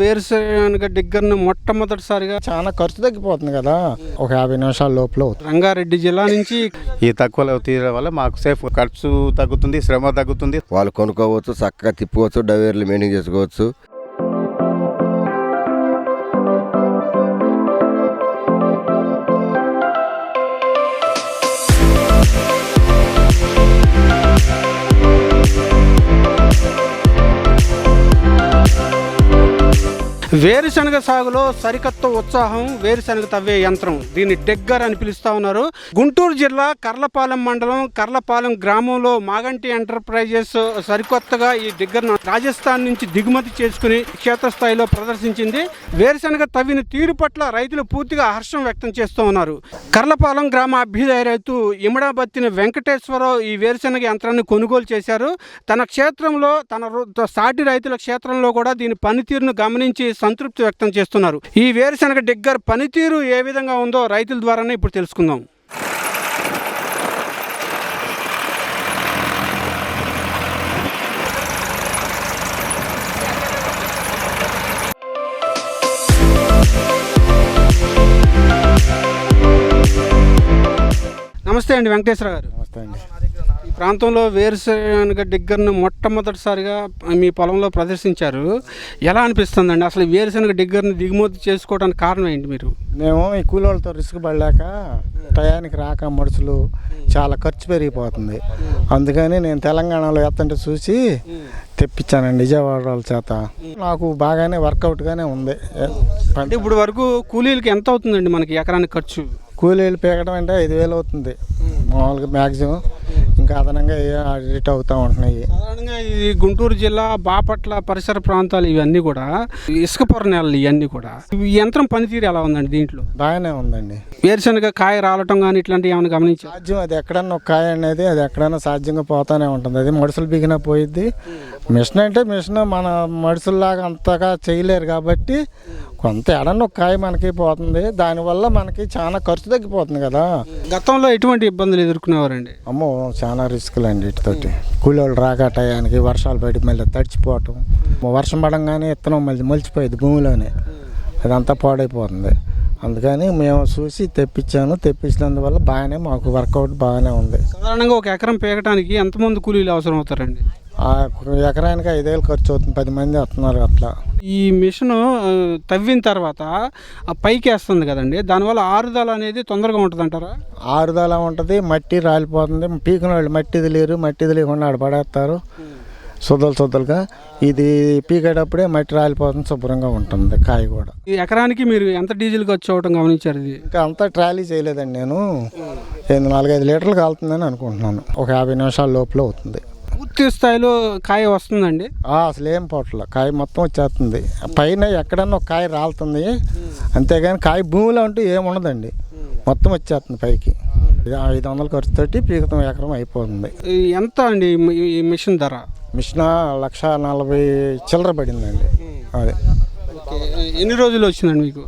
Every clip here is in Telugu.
వేరుశనగ డిగ్గర్ను మొట్టమొదటిసారిగా చాలా ఖర్చు తగ్గిపోతుంది కదా. ఒక యాభై నిమిషాల లోపల రంగారెడ్డి జిల్లా నుంచి ఈ తక్కువలో తీయడం వల్ల మాకు సేఫ్ ఖర్చు తగ్గుతుంది శ్రమ తగ్గుతుంది. వాళ్ళు కొనుక్కోవచ్చు చక్కగా తిప్పుకోవచ్చు డవేర్లు మెయింటైన్ చేసుకోవచ్చు. వేరుశనగ సాగులో సరికొత్త ఉత్సాహం వేరుశనగ తవ్వే యంత్రం. దీన్ని డెగ్గర్ అని పిలుస్తా ఉన్నారు. గుంటూరు జిల్లా కర్లపాలెం మండలం కర్లపాలెం గ్రామంలో మాగంటి ఎంటర్ప్రైజెస్ సరికొత్తగా ఈ డెగ్గర్ను రాజస్థాన్ నుంచి దిగుమతి చేసుకుని క్షేత్రస్థాయిలో ప్రదర్శించింది. వేరుశనగ తవ్విన తీరు పట్ల రైతులు పూర్తిగా హర్షం వ్యక్తం చేస్తూ ఉన్నారు. కర్లపాలెం గ్రామ అభ్యుదయ రైతు ఇమడాబత్తిన వెంకటేశ్వరరావు ఈ వేరుశనగ యంత్రాన్ని కొనుగోలు చేశారు. తన క్షేత్రంలో తన సాటి రైతుల క్షేత్రంలో కూడా దీని పనితీరును గమనించి సంతృప్తి వ్యక్తం చేస్తున్నారు. ఈ వేరుశనగ డిగ్గర్ పనితీరు ఏ విధంగా ఉందో రైతుల ద్వారానే ఇప్పుడు తెలుసుకుందాం. నమస్తే అండి వెంకటేశ్వర గారు. నమస్తే అండి. ప్రాంతంలో వేరుశనగ డిగ్గర్ను మొట్టమొదటిసారిగా మీ పొలంలో ప్రదర్శించారు. ఎలా అనిపిస్తుందండి? అసలు ఈ వేరుశనగ డిగ్గర్ని దిగుమతి చేసుకోవడానికి కారణం ఏంటి మీరు? మేము ఈ కూలోళ్ళతో రిస్క్ పడలేక టయానికి రాక మనుషులు చాలా ఖర్చు పెరిగిపోతుంది. అందుకని నేను తెలంగాణలో ఎత్తంటే చూసి తెప్పించానండి విజయవాడ వాళ్ళ చేత. నాకు బాగానే వర్కౌట్గానే ఉంది. అంటే ఇప్పుడు వరకు కూలీలకి ఎంత అవుతుందండి మనకి ఎకరానికి ఖర్చు? కూలీలు పీకడం అంటే ఐదు వేలు అవుతుంది. మామూలుగా మ్యాక్సిమం ఇంకా అదనంగా రేట్ అవుతూ ఉంటున్నాయి? సాధారణంగా ఇది గుంటూరు జిల్లా బాపట్ల పరిసర ప్రాంతాలు ఇవన్నీ కూడా ఇసుక పొర నేలలు ఇవన్నీ కూడా. ఈ యంత్రం పనితీరు ఎలా ఉందండి దీంట్లో? బాగానే ఉందండి. వేరుశనగ కాయ రాలటం కానీ ఇట్లాంటివి ఏమైనా గమనించారు సాధ్యం అది ఎక్కడన్నా ఒక కాయ అనేది అది ఎక్కడైనా సాధ్యంగా పోతానే ఉంటుంది. అది మడుసులు బిగిన పోయిద్ది. మిషన్ అంటే మిషన్ మన మడుసుల్లాగా అంతగా చేయలేరు కాబట్టి కొంత ఎడన్న ఒక కాయ మనకి పోతుంది. దానివల్ల మనకి చాలా ఖర్చు తగ్గిపోతుంది కదా. గతంలో ఎటువంటి ఇబ్బందులు ఎదుర్కొనేవారండి? అమ్మో చాలా రిస్కులు అండి వీటితోటి కూలోళ్ళు రాక టయానికి వర్షాలు పడి మళ్ళీ తడిచిపోవటం. వర్షం పడంగానే ఇత్తనం మళ్ళీ మొలిచిపోయింది భూమిలోనే. అదంతా పాడైపోతుంది. అందుకని మేము చూసి తెప్పించాను. తెప్పించినందువల్ల బాగానే మాకు వర్కౌట్ బాగానే ఉంది. సాధారణంగా ఒక ఎకరం పీకటానికి ఎంతమంది కూలీలు అవసరం అవుతారండి ఆ ఎకరానికి ఐదేళ్ళు ఖర్చు అవుతుంది. పది మంది వస్తున్నారు అట్లా. ఈ మిషన్ తవ్విన తర్వాత ఆ పైకి వేస్తుంది కదండి. దానివల్ల ఆరుదల అనేది తొందరగా ఉంటుంది అంటారా ఆరుదల ఉంటుంది మట్టి రాలిపోతుంది. పీకిన వాళ్ళు మట్టిది లేరు మట్టిది లేకుండా ఆడ పడేస్తారు. సుద్దలు సుద్దలుగా. ఇది పీకేటప్పుడే మట్టి రాలిపోతుంది శుభ్రంగా ఉంటుంది కాయ కూడా. ఈ ఎకరానికి మీరు ఎంత డీజిల్ ఖర్చు అవటం గమనించారు ఇది? ఇంకా అంతా ట్రాలీ చేయలేదండి నేను. నాలుగైదు లీటర్లు కాలుతుందని అనుకుంటున్నాను. ఒక యాభై నిమిషాల లోపల అవుతుంది. పూర్తి స్థాయిలో కాయ వస్తుందండి? అసలు ఏం పోట్ల. కాయ మొత్తం వచ్చేస్తుంది. పైన ఎక్కడన్నా ఒక కాయ రాలుతుంది. అంతేగాని కాయ భూమిలో అంటూ ఏముండదండి మొత్తం వచ్చేస్తుంది పైకి. ఐదు వందల ఖర్చుతోటి పీకతం ఎకరం అయిపోతుంది. ఎంత అండి ఈ మిషన్ ధర? మిషన్ లక్ష నలభై చిల్లర పడిందండి. అదే. ఎన్ని రోజులు వచ్చిందండి మీకు?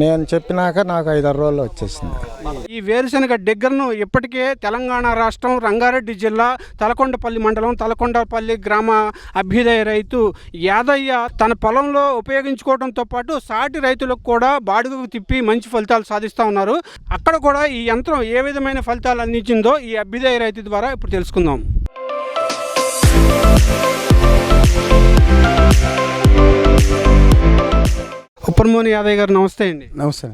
నేను చెప్పినాక నాకు ఐదారు రోజులు వచ్చేసింది. ఈ వేరుశనగ డిగ్గర్ను ఇప్పటికే తెలంగాణ రాష్ట్రం రంగారెడ్డి జిల్లా తలకొండపల్లి మండలం తలకొండపల్లి గ్రామ అభ్యుదయ రైతు యాదయ్య తన పొలంలో ఉపయోగించుకోవడంతో పాటు సాటి రైతులకు కూడా బాడుగకు తిప్పి మంచి ఫలితాలు సాధిస్తూ ఉన్నారు. అక్కడ కూడా ఈ యంత్రం ఏ విధమైన ఫలితాలు అందించిందో ఈ అభ్యుదయ రైతు ద్వారా ఇప్పుడు తెలుసుకుందాం. ఉప్పర్మోని యాదయ్య గారు నమస్తే అండి. నమస్తే.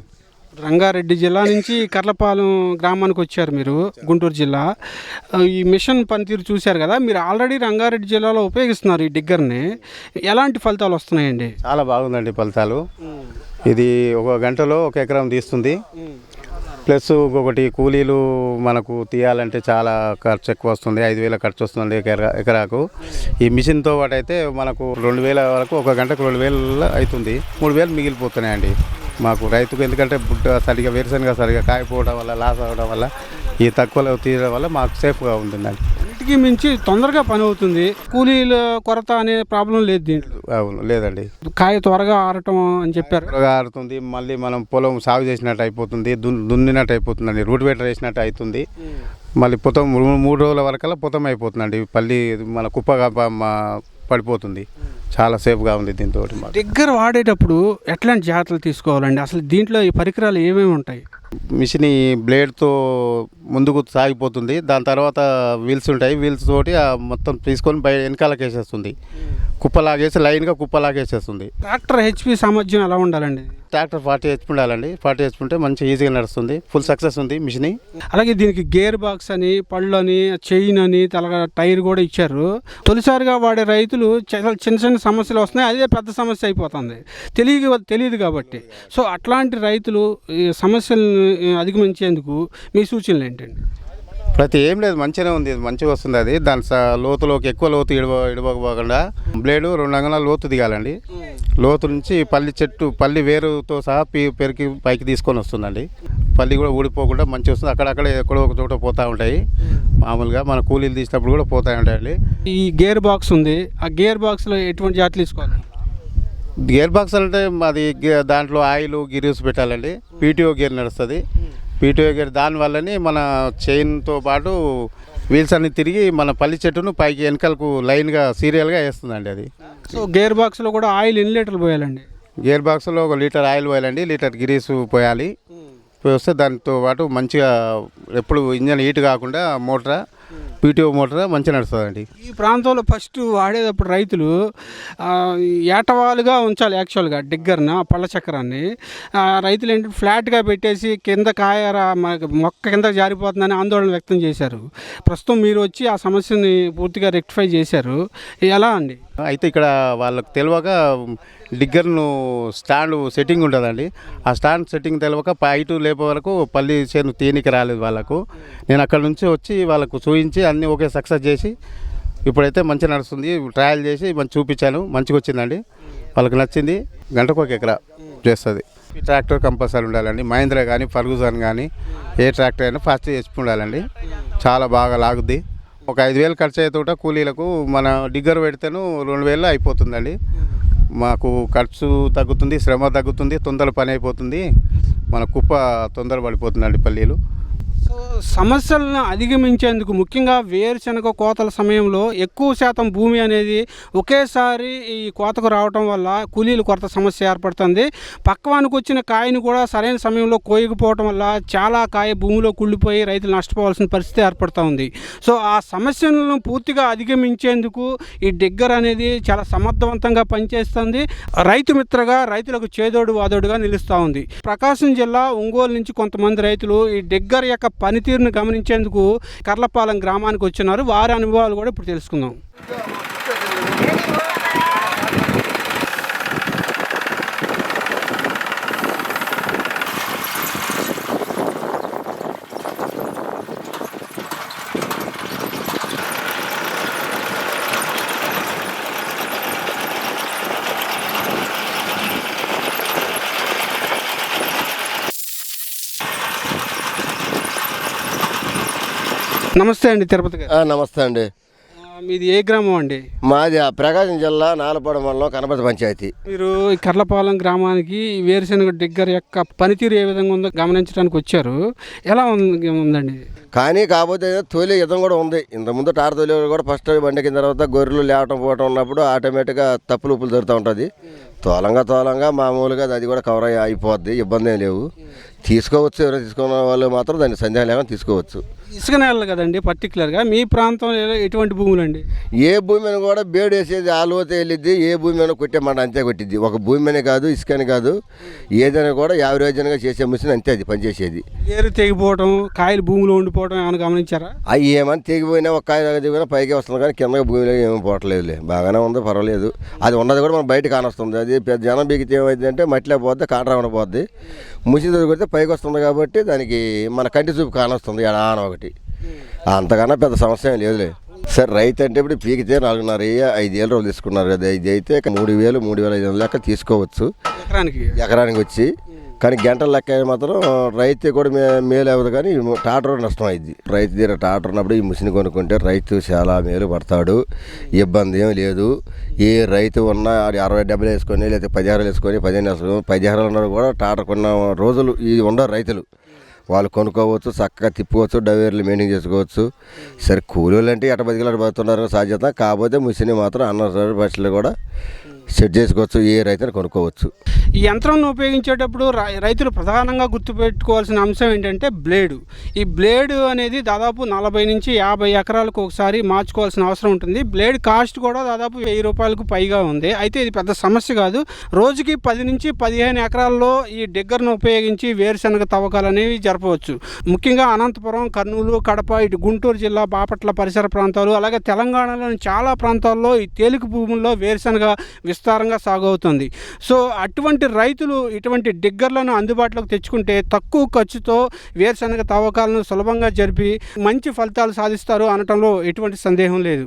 రంగారెడ్డి జిల్లా నుంచి కర్లపాలెం గ్రామానికి వచ్చారు మీరు గుంటూరు జిల్లా. ఈ మిషన్ పనితీరు చూశారు కదా మీరు ఆల్రెడీ రంగారెడ్డి జిల్లాలో ఉపయోగిస్తున్నారు ఈ డిగ్గర్ని. ఎలాంటి ఫలితాలు వస్తున్నాయండి? చాలా బాగుందండి ఫలితాలు. ఇది ఒక గంటలో ఒక ఎకరం తీస్తుంది. ప్లస్ ఇంకొకటి కూలీలు మనకు తీయాలంటే చాలా ఖర్చు ఎక్కువ వస్తుంది. ఐదు వేల ఖర్చు వస్తుంది ఎకరా ఎకరాకు. ఈ మిషన్తో పాటు అయితే మనకు రెండు వేల వరకు ఒక గంటకు రెండు వేలు అవుతుంది మూడు వేలు మిగిలిపోతున్నాయండి మాకు రైతుకు. ఎందుకంటే బుట్ట సరిగా వేరుశనగ సరిగా కాయపోవడం వల్ల లాస్ అవ్వడం వల్ల ఈ తక్కువలో తీయడం వల్ల మాకు సేఫ్గా ఉంటుందండి. అన్నిటికీ మించి తొందరగా పని అవుతుంది కూలీల కొరత అనే ప్రాబ్లం లేదు దీంట్లో. అవును లేదండి. కాయ త్వరగా ఆరటం అని చెప్పారు. త్వరగా ఆడుతుంది మళ్ళీ మనం పొలం సాగు చేసినట్టు అయిపోతుంది దున్ దున్నినట్టు అయిపోతుందండి రూట్ వేటర్ వేసినట్టు అవుతుంది మళ్ళీ పొతం మూడు రోజుల వరకల్లా పొతం అయిపోతుందండి పల్లి మన కుప్పగా పడిపోతుంది. చాలా సేఫ్గా ఉంది దీంతో దగ్గర వాడేటప్పుడు ఎట్లాంటి జాగ్రత్తలు తీసుకోవాలండి? అసలు దీంట్లో ఈ పరికరాలు ఏమేమి ఉంటాయి? మిషన్ బ్లేడ్తో ముందుకు సాగిపోతుంది. దాని తర్వాత వీల్స్ ఉంటాయి. వీల్స్ తోటి ఆ మొత్తం తీసుకొని బయట వెనకాలకి వేసేస్తుంది కుప్పలాగేసి లైన్గా కుప్పలాగేసేస్తుంది ట్రాక్టర్ హెచ్పి సామర్థ్యం ఎలా ఉండాలండి? ట్రాక్టర్ ఫార్టీ హెచ్పి ఉండాలండి. ఫార్టీ హెచ్పి ఉంటే మంచి ఈజీగా నడుస్తుంది. ఫుల్ సక్సెస్ ఉంది మిషన్. అలాగే దీనికి గేర్ బాక్స్ అని పళ్ళు అని చైన్ అని తలగా టైర్ కూడా ఇచ్చారు. తొలిసారిగా వాడే రైతులు చాలా చిన్న చిన్న సమస్యలు వస్తున్నాయి అదే పెద్ద సమస్య అయిపోతుంది. తెలియ తెలియదు కాబట్టి. సో అట్లాంటి రైతులు ఈ సమస్యలను అధిగమించేందుకు మీ సూచనలు ఏంటండి? ప్రతి ఏం లేదు మంచిగానే ఉంది మంచిగా వస్తుంది అది. దాని లోతులోకి ఎక్కువ లోతు ఇడవ ఇడవకపోకుండా బ్లేడు రెండు అంగళాల లోతు దిగాలండి. లోతు నుంచి పల్లి చెట్టు పల్లి వేరుతో సహా పీ పెరికి పైకి తీసుకొని వస్తుందండి. పల్లి కూడా ఊడిపోకుండా మంచి వస్తుంది. అక్కడక్కడ ఎక్కడో ఒక చోట పోతూ ఉంటాయి. మామూలుగా మన కూలీలు తీసినప్పుడు కూడా పోతూ ఉంటాయండి. ఈ గేర్ బాక్స్ ఉంది. ఆ గేర్ బాక్స్లో ఎటువంటి జాగ్రత్తలు తీసుకోవాలి? గేర్ బాక్స్ అంటే అది దాంట్లో ఆయిల్ గిరీస్ పెట్టాలండి. పీటీఓ గేర్ నడుస్తుంది. పీటీఓ గేర్ దాని వల్లనే మన చైన్తో పాటు వీల్స్ అన్ని తిరిగి మన పల్లి చెట్టును పైకి వెనకలకు లైన్గా సీరియల్గా వేస్తుందండి అది. సో గేర్ బాక్స్లో కూడా ఆయిల్ ఎన్ని లీటర్లు పోయాలండి? గేర్ బాక్స్లో ఒక లీటర్ ఆయిల్ పోయాలండి లీటర్ గిరీసు పోయాలి. పోస్తే దాంతో పాటు మంచిగా ఎప్పుడు ఇంజన్ హీట్ కాకుండా మోటార్ పీటీఓ మోటార్? మంచిగా నడుస్తుందండి. ఈ ప్రాంతంలో ఫస్ట్ వాడేటప్పుడు రైతులు ఏటవాలుగా ఉంచాలి యాక్చువల్గా డిగ్గర్న పళ్ళ చక్రాన్ని. రైతులు ఏంటి ఫ్లాట్గా పెట్టేసి కింద కాయ మొక్క కింద జారిపోతుందని ఆందోళన వ్యక్తం చేశారు. ప్రస్తుతం మీరు వచ్చి ఆ సమస్యని పూర్తిగా రెక్టిఫై చేశారు. ఎలా అండి? అయితే ఇక్కడ వాళ్ళకి తెలియక డిగ్గర్ను స్టాండ్ సెట్టింగ్ ఉంటుందండి. ఆ స్టాండ్ సెట్టింగ్ తెలియక పైటు లేపే వరకు పల్లి చేను తేనికి రాలేదు వాళ్ళకు. నేను అక్కడ నుంచి వచ్చి వాళ్ళకు చూపించి అన్నీ ఒకే సక్సెస్ చేసి ఇప్పుడైతే మంచిగా నడుస్తుంది. ట్రయల్ చేసి మంచి చూపించాను. మంచిగా వచ్చిందండి. వాళ్ళకి నచ్చింది. గంటకు ఒక ఎకరా చేస్తుంది. ట్రాక్టర్ కంపల్సరీ ఉండాలండి. మహేంద్ర కానీ ఫర్గూసన్ కానీ ఏ ట్రాక్టర్ అయినా ఫాస్ట్ హెచ్పి ఉండాలండి. చాలా బాగా లాగుద్ది. ఒక ఐదు వేలు ఖర్చు అయ్యేతోట కూలీలకు మన డిగ్గర్ పెడితేను రెండు వేలు అయిపోతుందండి. మాకు ఖర్చు తగ్గుతుంది శ్రమ తగ్గుతుంది తొందర పని అయిపోతుంది. మన కుప్ప తొందర పడిపోతుందండి పల్లీలు. సో సమస్యలను అధిగమించేందుకు ముఖ్యంగా వేరుశనగ కోతల సమయంలో ఎక్కువ శాతం భూమి అనేది ఒకేసారి ఈ కోతకు రావటం వల్ల కూలీలు కొరత సమస్య ఏర్పడుతుంది. పక్వానికి వచ్చిన కాయను కూడా సరైన సమయంలో కోయకపోవటం వల్ల చాలా కాయ భూమిలో కుళ్ళిపోయి రైతులు నష్టపోవాల్సిన పరిస్థితి ఏర్పడుతూ ఉంది. సో ఆ సమస్యలను పూర్తిగా అధిగమించేందుకు ఈ డిగ్గర్ అనేది చాలా సమర్థవంతంగా పనిచేస్తుంది. రైతు మిత్రగా రైతులకు చేదోడు వాదోడుగా నిలుస్తూ ఉంది. ప్రకాశం జిల్లా ఒంగోలు నుంచి కొంతమంది రైతులు ఈ డిగ్గర్ యొక్క పనితీరును గమనించేందుకు కర్లపాలెం గ్రామానికి వచ్చినారు. వారి అనుభవాలు కూడా ఇప్పుడు తెలుసుకుందాం. నమస్తే అండి తిరుపతి గారు. నమస్తే అండి. మీది ఏ గ్రామం అండి? మాది ఆ ప్రకాశం జిల్లా నాలపాడు మండలం కనపతి పంచాయతీ. మీరు ఈ కర్లపాలెం గ్రామానికి వేరుశెనగ డిగ్గర్ యొక్క పనితీరు ఏ విధంగా ఉందో గమనించడానికి వచ్చారు. ఎలా ఉంది ఉందండి? కానీ కాకపోతే తోలే యుద్ధం కూడా ఉంది. ఇంతకుముందు టార్ తోలే కూడా ఫస్ట్ బండి కింద తర్వాత గొర్రెలు లేవటం పోవటం ఉన్నప్పుడు ఆటోమేటిక్గా తప్పులు ఉప్పులు జరుగుతూ ఉంటుంది. తోలంగా తోలంగా మామూలుగా అది కూడా కవర్ అయ్యి అయిపోద్ది. ఇబ్బంది ఏం లేవు. తీసుకోవచ్చు ఎవరైనా తీసుకున్న వాళ్ళు మాత్రం దాన్ని సందేహం లేకుండా తీసుకోవచ్చు. ఇసుక నేలలు కదండి పర్టికులర్గా మీ ప్రాంతంలో ఎటువంటి భూములు అండి ఏ భూమి మీద కూడా బేడు వేసేది ఆలోతే వెళ్ళిద్ది ఏ భూమి మీద కొట్టేమాట అంతే కొట్టిద్ది. ఒక భూమి మీద కాదు ఇసుకని కాదు ఏదైనా కూడా యావరేజ్గా చేసే మిషన్ అంతే అది పనిచేసేది. ఏరు తెగిపోవడం కాయలు భూమిలో ఉండిపోవడం ఏమైనా గమనించారా? అవి ఏమని తెగిపోయినా ఒక కాయ దిగినా పైకి వస్తుంది కానీ కింద భూమిలో ఏమీ పోవట్లేదులే. బాగానే ఉంది పర్వాలేదు. అది ఉన్నది కూడా మనం బయట కానొస్తుంది. అది పెద్ద జనం బిగితే ఏమైందంటే మట్టిలో పోద్ది కాంట్రావణ పోద్ది. ముసి దొరికితే పైకి వస్తుంది కాబట్టి దానికి మన కంటి చూపు కానొస్తుంది ఆన ఒకటి అంతకన్నా పెద్ద సమస్య ఏం లేదులే. సరే రైతు అంటే ఇప్పుడు పీకితే నాలుగున్నర ఐదు వేలు రోజులు తీసుకున్నారు కదా ఇది అయితే మూడు వేలు మూడు వేల ఐదు వందల లెక్క తీసుకోవచ్చు. ఎకరానికి? ఎకరానికి వచ్చి. కానీ గంటల లెక్క మాత్రం రైతు కూడా మే మేలు అవ్వదు కానీ టాటర్ నష్టం అయింది రైతు దగ్గర టాటర్ ఉన్నప్పుడు ఈ మిషన్ కొనుక్కుంటే రైతు చాలా మేలు పడతాడు. ఇబ్బంది ఏం లేదు. ఏ రైతు ఉన్నా అరవై డబ్బులు వేసుకొని లేకపోతే పదిహారాలు వేసుకొని పదిహేను వేసుకొని పదిహారాలు ఉన్నారు కూడా టాటర్ కొన్న రోజులు ఈ ఉండరు రైతులు. వాళ్ళు కొనుక్కోవచ్చు చక్కగా తిప్పుకోవచ్చు డవేర్లు మెయింటైన్ చేసుకోవచ్చు. సరే కూలీలు అంటే ఎట బతికిలాడు బతున్నారు సాధ్యత. కాకపోతే మిషన్ మాత్రం అన్న బస్సులు కూడా సెట్ చేసుకోవచ్చు ఏ రైతులు కొనుక్కోవచ్చు. ఈ యంత్రంను ఉపయోగించేటప్పుడు రై- రైతులు ప్రధానంగా గుర్తుపెట్టుకోవాల్సిన అంశం ఏంటంటే బ్లేడు. ఈ బ్లేడు అనేది దాదాపు నలభై నుంచి యాభై ఎకరాలకు ఒకసారి మార్చుకోవాల్సిన అవసరం ఉంటుంది. బ్లేడ్ కాస్ట్ కూడా దాదాపు వెయ్యి రూపాయలకు పైగా ఉంది. అయితే ఇది పెద్ద సమస్య కాదు. రోజుకి పది నుంచి పదిహేను ఎకరాల్లో ఈ డిగ్గర్ను ఉపయోగించి వేరుశనగ తవ్వకాలు అనేవి జరపవచ్చు. ముఖ్యంగా అనంతపురం కర్నూలు కడప ఇటు గుంటూరు జిల్లా బాపట్ల పరిసర ప్రాంతాలు అలాగే తెలంగాణలోని చాలా ప్రాంతాల్లో ఈ తేలిక భూముల్లో వేరుశనగ విస్తారంగా సాగు అవుతుంది సో అటువంటి రైతులు ఇటువంటి డిగ్గర్లను అందుబాటులోకి తెచ్చుకుంటే తక్కువ ఖర్చుతో వేరుశనగ తవ్వకాలను సులభంగా జరిపి మంచి ఫలితాలు సాధిస్తారు అనటంలో ఎటువంటి సందేహం లేదు.